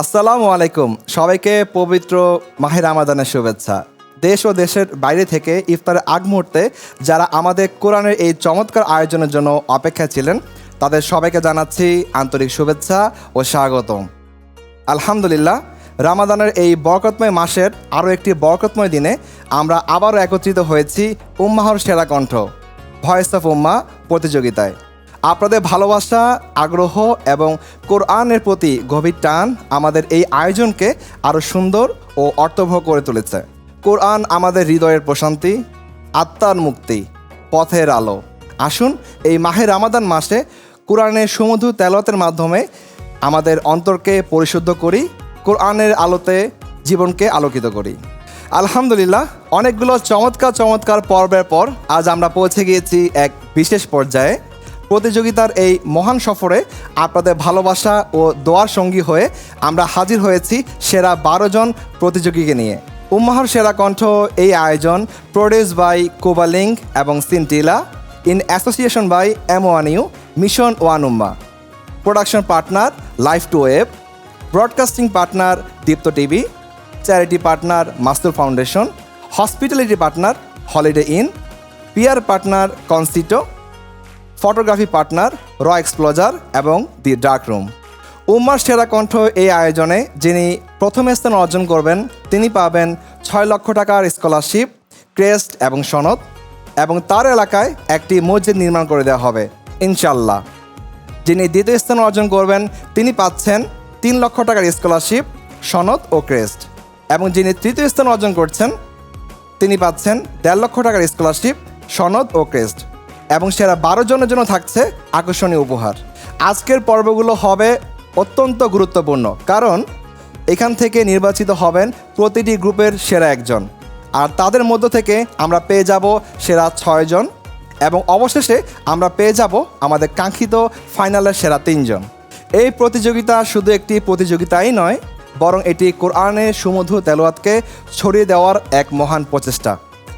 আসসালামু আলাইকুম। সবাইকে পবিত্র মাহের আমাদানের শুভেচ্ছা। দেশ ও দেশের বাইরে থেকে ইফতারের আগ মুহূর্তে যারা আমাদের কোরআনের এই চমৎকার আয়োজনের জন্য অপেক্ষা ছিলেন, তাদের সবাইকে জানাচ্ছি আন্তরিক শুভেচ্ছা ও স্বাগতম। আলহামদুলিল্লাহ, রামাদানের এই বরকতময় মাসের আরও একটি বরকতময় দিনে আমরা আবারও একত্রিত হয়েছি উম্মাহর সেরা কণ্ঠ ভয়েস অফ উম্মা প্রতিযোগিতায়। আপনাদের ভালোবাসা, আগ্রহ এবং কোরআনের প্রতি গভীর টান আমাদের এই আয়োজনকে আরও সুন্দর ও অর্থবহ করে তুলেছে। কোরআন আমাদের হৃদয়ের প্রশান্তি, আত্মার মুক্তি, পথের আলো। আসুন, এই মাহের রামাদান মাসে কোরআনের সমুধু তেলতের মাধ্যমে আমাদের অন্তরকে পরিশুদ্ধ করি, কোরআনের আলোতে জীবনকে আলোকিত করি। আলহামদুলিল্লাহ, অনেকগুলো চমৎকার চমৎকার পর্বের পর আজ আমরা পৌঁছে গিয়েছি এক বিশেষ পর্যায়ে। প্রতিযোগিতার এই মহান সফরে আপনাদের ভালোবাসা ও দোয়ার সঙ্গী হয়ে আমরা হাজির হয়েছি সেরা বারো জন প্রতিযোগীকে নিয়ে। উম্মাহর সেরা কণ্ঠ এই আয়োজন প্রডিউস বাই কোবালিং এবং Scintilla in association by M one U mission one Umma production partner life to web broadcasting partner Deepto TV charity partner Mastur foundation hospitality partner Holiday Inn PR partner কনসিটো photography partner, raw exposure এবং দি dark room. উম্মার সেরা কণ্ঠ এই আয়োজনে যিনি প্রথম স্থান অর্জন করবেন, তিনি পাবেন ছয় লক্ষ টাকার স্কলারশিপ, ক্রেস্ট এবং সনদ এবং তার এলাকায় একটি মসজিদ নির্মাণ করে দেওয়া হবে ইনশাল্লাহ যিনি দ্বিতীয় স্থান অর্জন করবেন, তিনি পাচ্ছেন তিন লক্ষ টাকার স্কলারশিপ, সনদ ও ক্রেস্ট এবং যিনি তৃতীয় স্থান অর্জন করছেন, তিনি পাচ্ছেন দেড় লক্ষ টাকার স্কলারশিপ, সনদ ও ক্রেস্ট। এবং সেরা বারো জনের জন্য থাকছে আকর্ষণীয় উপহার। আজকের পর্বগুলো হবে অত্যন্ত গুরুত্বপূর্ণ, কারণ এখান থেকে নির্বাচিত হবেন প্রতিটি গ্রুপের সেরা একজন। আর তাদের মধ্য থেকে আমরা পেয়ে যাব সেরা ছয়জন এবং অবশেষে আমরা পেয়ে যাব আমাদের কাঙ্ক্ষিত ফাইনালের সেরা তিনজন এই প্রতিযোগিতা শুধু একটি প্রতিযোগিতাই নয়, বরং এটি কোরআনের সুমধু তেলোয়াতকে ছড়িয়ে দেওয়ার এক মহান প্রচেষ্টা।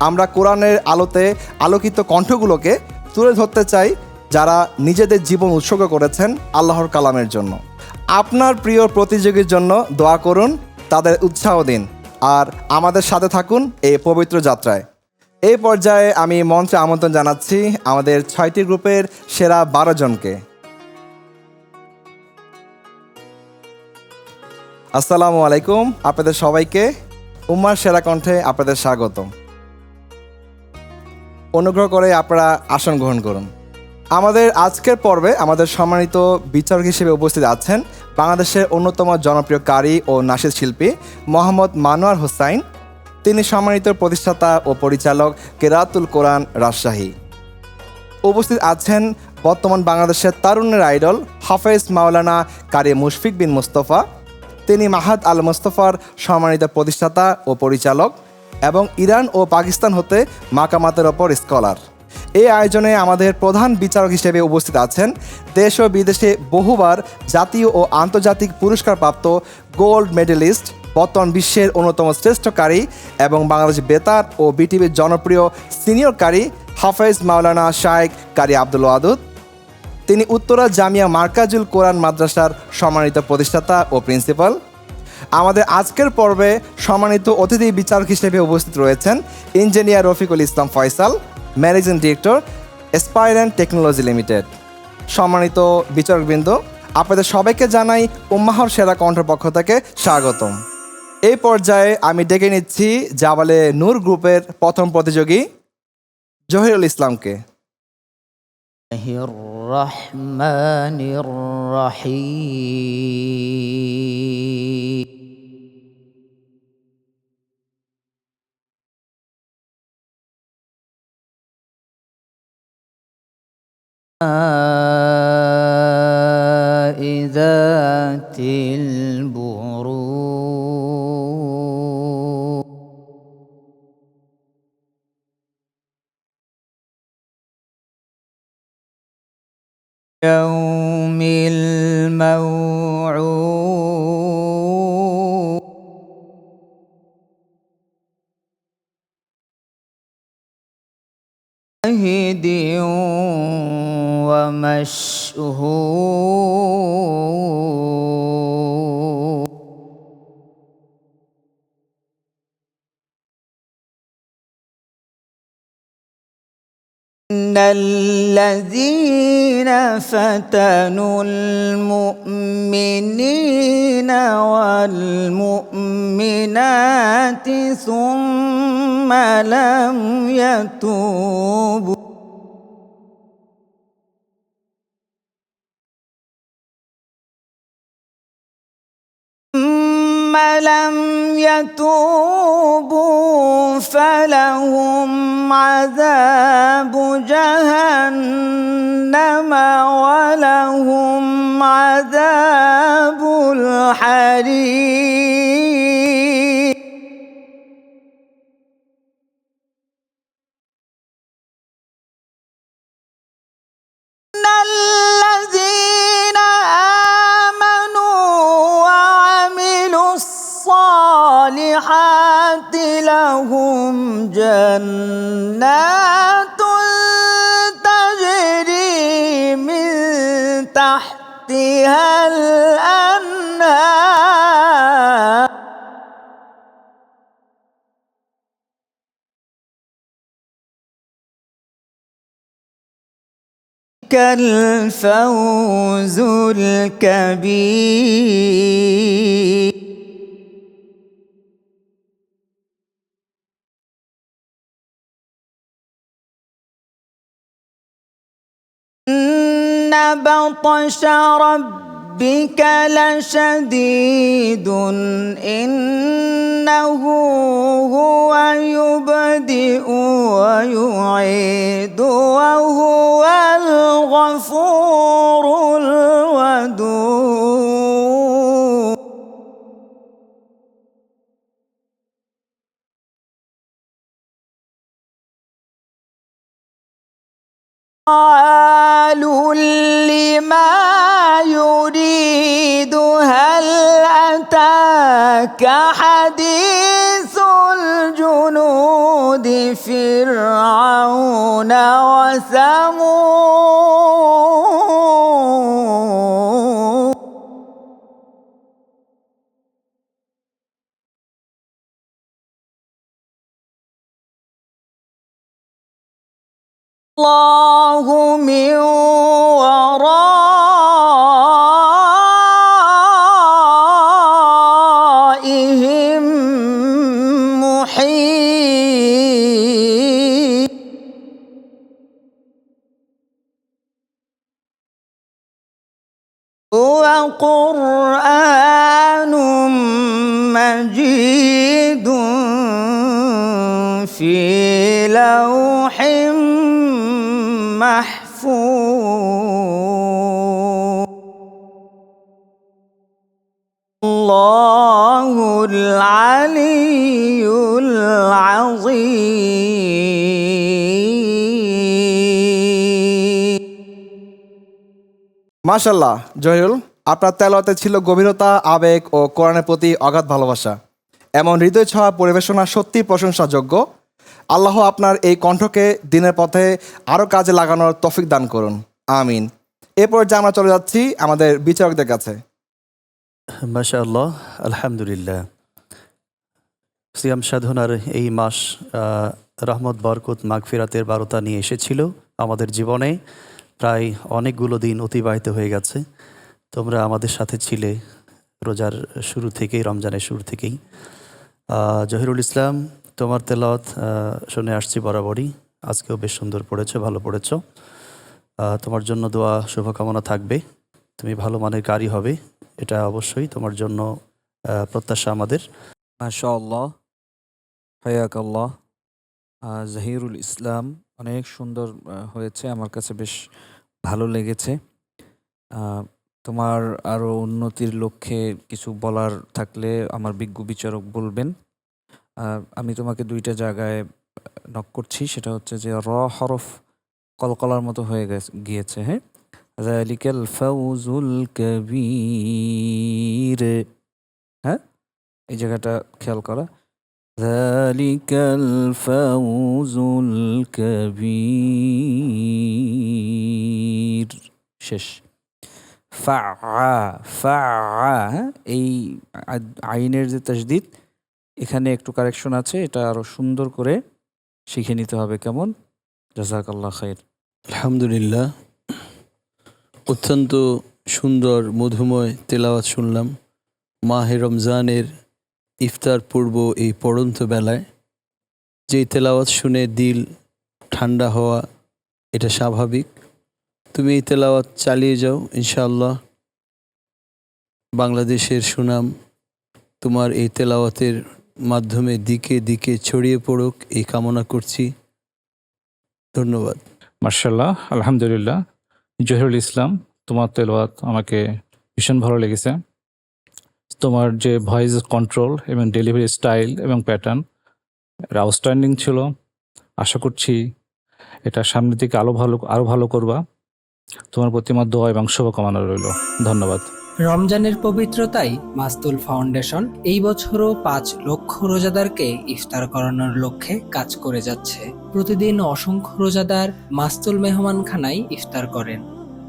আমরা কোরআনের আলোতে আলোকিত কণ্ঠগুলোকে তুলে ধরতে চাই যারা নিজেদের জীবন উৎসর্গ করেছেন আল্লাহর কালামের জন্য। আপনার প্রিয় প্রতিযোগীর জন্য দোয়া করুন, তাদের উৎসাহ দিন, আর আমাদের সাথে থাকুন এই পবিত্র যাত্রায়। এই পর্যায়ে আমি মঞ্চে আমন্ত্রণ জানাচ্ছি আমাদের ছয়টি গ্রুপের সেরা বারো জনকে। আসসালামু আলাইকুম, আপনাদের সবাইকে উম্মার সেরা কণ্ঠে আপনাদের স্বাগতম। অনুগ্রহ করে আপনারা আসন গ্রহণ করুন। আমাদের আজকের পর্বে আমাদের সম্মানিত বিচারক হিসেবে উপস্থিত আছেন বাংলাদেশের অন্যতম জনপ্রিয় কারি ও নাসির শিল্পী মোহাম্মদ মানোয়ার হোসাইন। তিনি সম্মানিত প্রতিষ্ঠাতা ও পরিচালক কেরাতুল কোরআন রাজশাহী। উপস্থিত আছেন বর্তমান বাংলাদেশের তারুণ্যের আইডল হাফেজ মাওলানা কারি মুশফিক বিন মুস্তফা। তিনি মাহাদ আল মুস্তফার সম্মানিত প্রতিষ্ঠাতা ও পরিচালক। এবং ইরান ও পাকিস্তান হতে মাকামাতের ওপর স্কলার। এই আয়োজনে আমাদের প্রধান বিচারক হিসেবে উপস্থিত আছেন দেশ ও বিদেশে বহুবার জাতীয় ও আন্তর্জাতিক পুরস্কারপ্রাপ্ত গোল্ড মেডেলিস্ট, বর্তমান বিশ্বের অন্যতম শ্রেষ্ঠকারী এবং বাংলাদেশ বেতার ও বিটিভির জনপ্রিয় সিনিয়র কারি হাফেজ মাওলানা শায়েক কারি আব্দুল ওয়াদুদ, তিনি উত্তরা জামিয়া মার্কাজুল কোরআন মাদ্রাসার সম্মানিত প্রতিষ্ঠাতা ও প্রিন্সিপাল আমাদের আজকের পর্বে সম্মানিত অতিথি বিচারক হিসেবে উপস্থিত রয়েছেন engineer Rafiqul Islam Faisal, managing director aspirant technology limited সম্মানিত বিচারকবৃন্দ, আপনাদের সবাইকে জানাই উম্মাহর সেরা কণ্ঠের পক্ষ থেকে স্বাগতম। এই পর্যায়ে আমি ডেকে নিচ্ছি জাবালে নূর গ্রুপের প্রথম প্রতিযোগী জহিরুল ইসলামকে। الله الرحمن الرحيم. الشهور إن الذين فتنوا المؤمنين والمؤمنات ثم لم يتوبوا. ثم لم يتوبوا فلهم عذاب جهنم ولهم عذاب الحريق. الذين لهم جنات تجري من تحتها الأنهار. الفوز الكبير. إن بطش ربك لشديد إنه هو يبدئ ويعيد فعال لما يريد هل أتاك حديث الجنود فرعون وثمود؟ الله algo meu. محفوظ الله العلي العظيم মাশাল্লাহ জহিরুল আপনার তেলাওয়াতে ছিল গভীরতা আবেগ ও কোরআনের প্রতি অগাধ ভালোবাসা এমন হৃদয় ছোঁয়া পরিবেশনা সত্যি প্রশংসাযোগ্য আল্লাহ আপনার এই কণ্ঠকে দিনের পথে আরও কাজে লাগানোর তফিক দান করুন। আমিন। এরপর যে আমরা চলে যাচ্ছি আমাদের বিচারকদের কাছে। মাশা আল্লাহ আলহামদুলিল্লাহ। সিয়াম সাধনার এই মাস রহমত, বরকত, মাগফিরাতের বারতা নিয়ে এসেছিল আমাদের জীবনে। প্রায় অনেকগুলো দিন অতিবাহিত হয়ে গেছে। তোমরা আমাদের সাথে ছিলে রোজার শুরু থেকেই, রমজানের শুরু থেকেই। জহিরুল ইসলাম তোমার তেলত শুনে আসছি বরাবরই। আজকেও বেশ সুন্দর পড়েছো ভালো পড়েছো। তোমার জন্য দোয়া শুভকামনা থাকবে। তুমি ভালো মানের গাড়ি হবে এটা অবশ্যই তোমার জন্য প্রত্যাশা আমাদের। আহ, জাহিরুল ইসলাম অনেক সুন্দর হয়েছে আমার কাছে বেশ ভালো লেগেছে। তোমার আরও উন্নতির লক্ষ্যে কিছু বলার থাকলে আমার বিজ্ঞ বিচারক বলবেন। আমি তোমাকে দুইটা জায়গায় নক করছি। সেটা হচ্ছে যে, র হরফ কলকলার মতো হয়ে গেছে, গিয়েছে হ্যাঁ? জালিকাল ফাউজুল কবির। হ্যাঁ? এই জায়গাটা খেয়াল করা। জালিকাল ফাউজুল কবির। শেষ। ফা ফা হ্যাঁ? এই আইনের যে তসদিদ এখানে একটু কারেকশন আছে, এটা আরও সুন্দর করে শিখে নিতে হবে কেমন? জাজাকাল্লাহ খায়ের আলহামদুলিল্লাহ। অত্যন্ত সুন্দর, মধুময় তেলাওয়াত শুনলাম। মাহে রমজানের ইফতার পূর্ব এই পড়ন্ত বেলায়। যেই তেলাওয়াত শুনে দিল ঠান্ডা হওয়া, এটা স্বাভাবিক। তুমি এই তেলাওয়াত চালিয়ে যাও, ইনশাআল্লাহ। বাংলাদেশের সুনাম তোমার এই তেলাওয়াতের মাধ্যমে দিকে দিকে ছড়িয়ে পড়ুক, এই কামনা করছি। ধন্যবাদ। মার্শাল্লাহ আলহামদুলিল্লাহ। জহিরুল ইসলাম, তোমার তেলাওয়াত আমাকে ভীষণ ভালো লেগেছে। তোমার যে ভয়েস কন্ট্রোল এবং ডেলিভারি স্টাইল এবং প্যাটার্ন এটা আউটস্ট্যান্ডিং ছিল। আশা করছি এটা সামনের দিকে আরও ভালো আরও ভালো করবা। তোমার প্রতি আমার দোয়া এবং শুভকামনা রইল। ধন্যবাদ। রমজানের পবিত্রতায় মাস্তুল ফাউন্ডেশন এই বছরও পাঁচ লক্ষ রোজাদারকে ইফতার করানোর লক্ষ্যে কাজ করে যাচ্ছে। প্রতিদিন অসংখ্য রোজাদার মাস্তুল মেহমান মেহমানখানায় ইফতার করেন।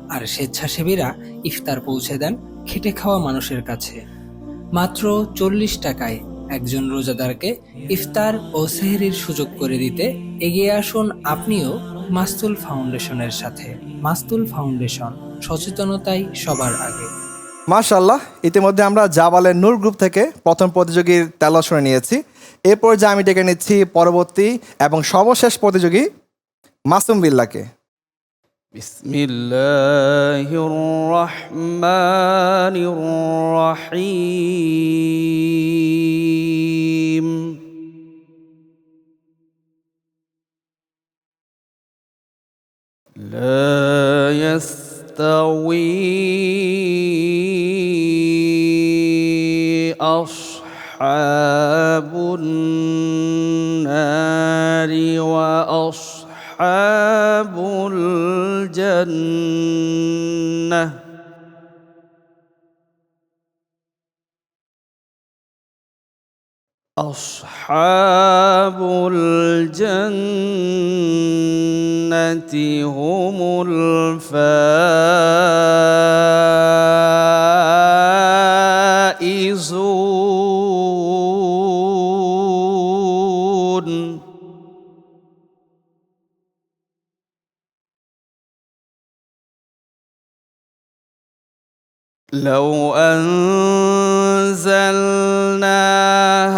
আর স্বেচ্ছাসেবীরা ইফতার পৌঁছে দেন খেটে খাওয়া মানুষের কাছে। মাত্র চল্লিশ টাকায় একজন রোজাদারকে ইফতার ও সেহরির সুযোগ করে দিতে এগিয়ে আসুন আপনিও মাস্তুল ফাউন্ডেশনের সাথে। মাস্তুল ফাউন্ডেশন সচেতনতাই সবার আগে। মাশাল্লাহ ইতিমধ্যে আমরা জাবালের নূর গ্রুপ থেকে প্রথম প্রতিযোগীর তেলা শুনে নিয়েছি এ পর্যায়ে আমি ডেকে নিচ্ছি পরবর্তী এবং সর্বশেষ প্রতিযোগী মাসুম বিল্লাকে بسم الله الرحمن الرحيم لا يستوي أصحاب النار وأصحاب الجنة. أصحاب الجنة هم الفائزون. لو أنزلنا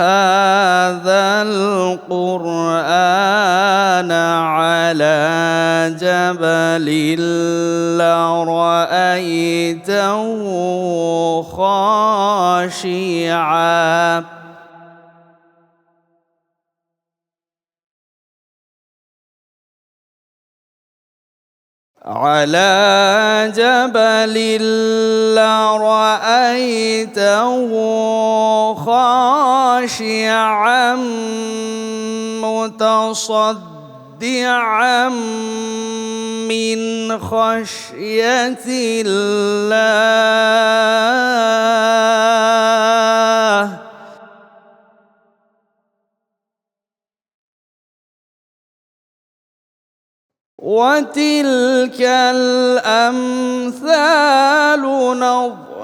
هذا القرآن على جبل لرأيته خاشعا. على جبل لرأيته خاشعا متصدعا من خشية الله وتلك الأمثال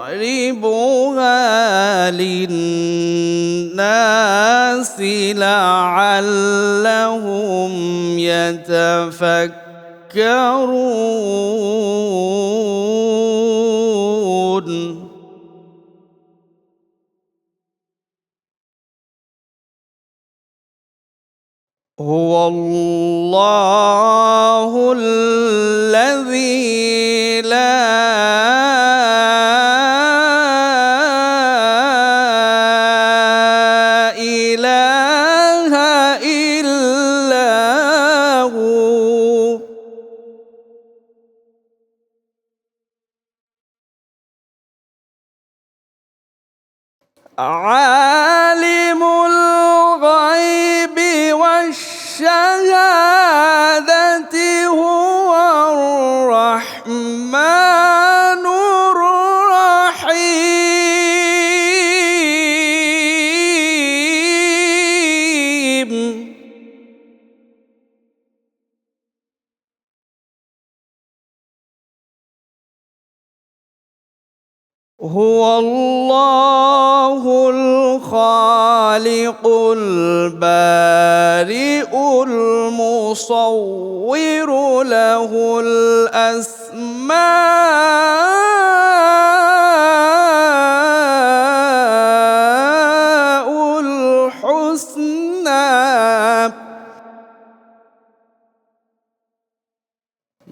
نضربها للناس لعلهم يتفكرون.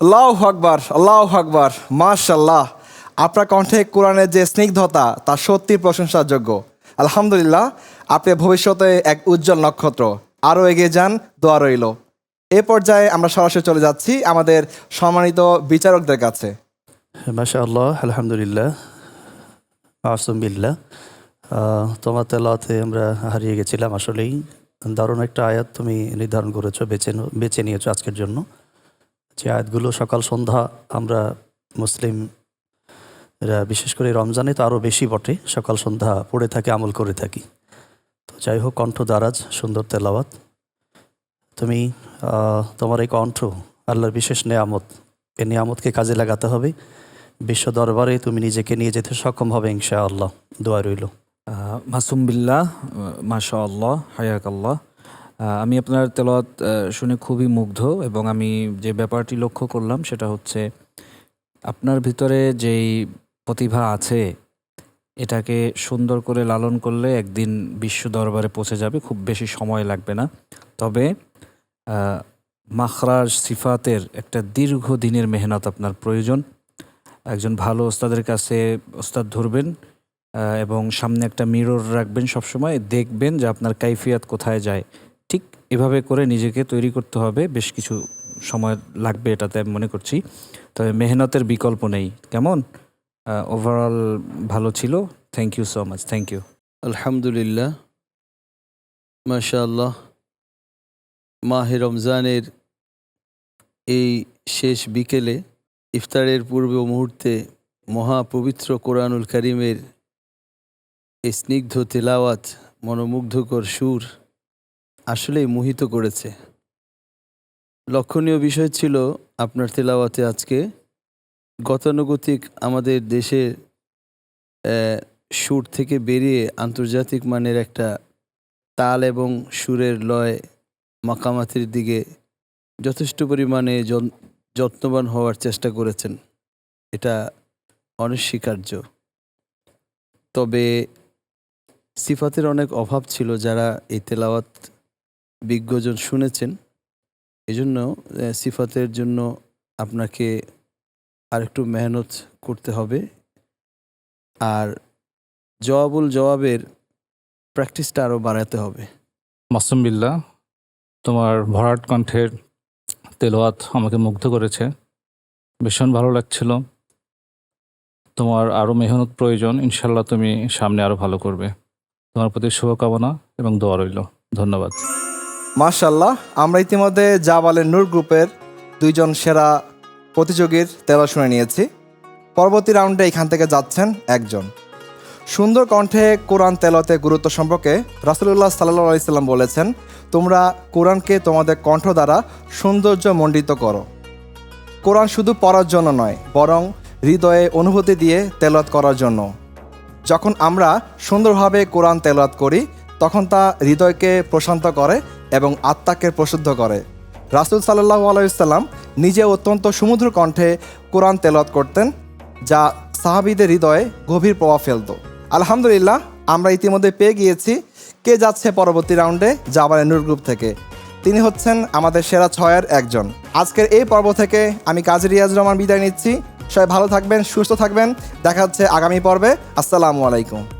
আল্লাহ আকবার আল্লাহ আকবার মাশাল্লাহ আপনার কণ্ঠে কোরআনের যে স্নিগ্ধতা তা সত্যি প্রশংসাযোগ্য। আলহামদুলিল্লাহ আপনি ভবিষ্যতে এক উজ্জ্বল নক্ষত্র। আরও এগিয়ে যান দোয়া রইল। এ পর্যায়ে আমরা সরাসরি চলে যাচ্ছি আমাদের সম্মানিত বিচারকদের কাছে। মাশা আল্লাহ আলহামদুলিল্লাহ। আসম বিল্লাহ আহ, তোমার তেলাতে আমরা হারিয়ে গেছিলাম আসলেই। দারুণ একটা আয়াত তুমি নির্ধারণ করেছ বেছে বেছে নিয়েছো আজকের জন্য। যে আয়াতগুলো সকাল সন্ধ্যা আমরা মুসলিম বিশেষ করে রমজানে তো আরও বেশি বটে, সকাল সন্ধ্যা পড়ে থাকি, আমল করে থাকি। তো যাই হোক, কণ্ঠ দারাজ, সুন্দর তেলাওয়াত। তুমি তোমার এই কণ্ঠ, আল্লাহর বিশেষ নেয়ামত এই নিয়ামতকে কাজে লাগাতে হবে। বিশ্ব দরবারে তুমি নিজেকে নিয়ে যেতে সক্ষম হবে ইনশা আল্লাহ দোয়া রইল। মাসুম বিল্লাহ মাশা আল্লাহ হায়াক আল্লাহ আমি আপনার তেলাওয়াত শুনে খুবই মুগ্ধ এবং আমি যে ব্যাপারটি লক্ষ্য করলাম সেটা হচ্ছে আপনার ভিতরে যেই প্রতিভা আছে, এটাকে সুন্দর করে লালন করলে একদিন বিশ্ব দরবারে পৌঁছে যাবে, খুব বেশি সময় লাগবে না। তবে মাখরাজ সিফাতের একটা দীর্ঘ দিনের মেহনত আপনার প্রয়োজন। একজন ভালো ওস্তাদের কাছে ওস্তাদ ধরবেন এবং সামনে একটা মিরর রাখবেন সবসময়, দেখবেন যে আপনার কাইফিয়াত কোথায় যায়। ঠিক এভাবে করে নিজেকে তৈরি করতে হবে। বেশ কিছু সময় লাগবে এটাতে, আমি মনে করছি। তবে মেহনতের বিকল্প নেই। কেমন? ওভারঅল ভালো ছিল। Thank you so much thank you আলহামদুলিল্লাহ। মাশাআল্লাহ। মাহে রমজানের এই শেষ বিকেলে, ইফতারের পূর্ব মুহূর্তে মহাপবিত্র কোরআনুল করিমের এই স্নিগ্ধ তেলাওয়াত, মনোমুগ্ধকর সুর আসলেই মোহিত করেছে। লক্ষণীয় বিষয় ছিল আপনার তেলাওয়াতে আজকে। গতানুগতিক আমাদের দেশের সুর থেকে বেরিয়ে আন্তর্জাতিক মানের একটা তাল এবং সুরের লয় মাকামাতির দিকে যথেষ্ট পরিমাণে যত্নবান হওয়ার চেষ্টা করেছেন। এটা অনস্বীকার্য। তবে সিফাতের অনেক অভাব ছিল যারা এই তেলাওয়াত বিজ্ঞজন শুনেছেন, এজন্য সিফাতের জন্য আপনাকে আরেকটু মেহনত করতে হবে। আর জবাবুল জবাবের প্র্যাকটিসটা আরও বাড়াতে হবে। মাসুম বিল্লাহ তোমার ভরাট কণ্ঠের তেলোয়াত আমাকে মুগ্ধ করেছে। ভীষণ ভালো লাগছিল। তোমার আরও মেহনত প্রয়োজন ইনশাল্লাহ তুমি সামনে আরও ভালো করবে। তোমার প্রতি শুভকামনা এবং দোয়া রইল। ধন্যবাদ। মাশাল্লাহ আমরা ইতিমধ্যে জাবালের নূর গ্রুপের দুইজন সেরা প্রতিযোগীর তেলা শুনে নিয়েছি। পরবর্তী রাউন্ডে এখান থেকে যাচ্ছেন একজন। সুন্দর কণ্ঠে কোরআন তেলতে গুরুত্ব সম্পর্কে রাসুলুল্লাহ সাল্লাহ আলাইসাল্লাম বলেছেন, তোমরা কোরআনকে তোমাদের কণ্ঠ দ্বারা সৌন্দর্য মণ্ডিত করো। কোরআন শুধু পড়ার জন্য নয়, বরং হৃদয়ে অনুভূতি দিয়ে তেলত করার জন্য। যখন আমরা সুন্দরভাবে কোরআন তেলাওয়াত করি তখন তা হৃদয়কে প্রশান্ত করে এবং আত্মাকে প্রশুদ্ধ করে। রাসুল সাল্লাহ আলাইসাল্লাম নিজে অত্যন্ত সমুদ্র কণ্ঠে কোরআন তেলত করতেন, যা সাহাবিদের হৃদয়ে গভীর প্রভাব ফেলত। আলহামদুলিল্লাহ, আমরা ইতিমধ্যে পেয়ে গিয়েছি কে যাচ্ছে পরবর্তী রাউন্ডে জাবারের নূর গ্রুপ থেকে। তিনি হচ্ছেন আমাদের সেরা ছয়ের একজন। আজকের এই পর্ব থেকে আমি কাজী রিয়াজ রহমান বিদায় নিচ্ছি। সবাই ভালো থাকবেন, সুস্থ থাকবেন। দেখা হচ্ছে আগামী পর্বে। আসসালামু আলাইকুম।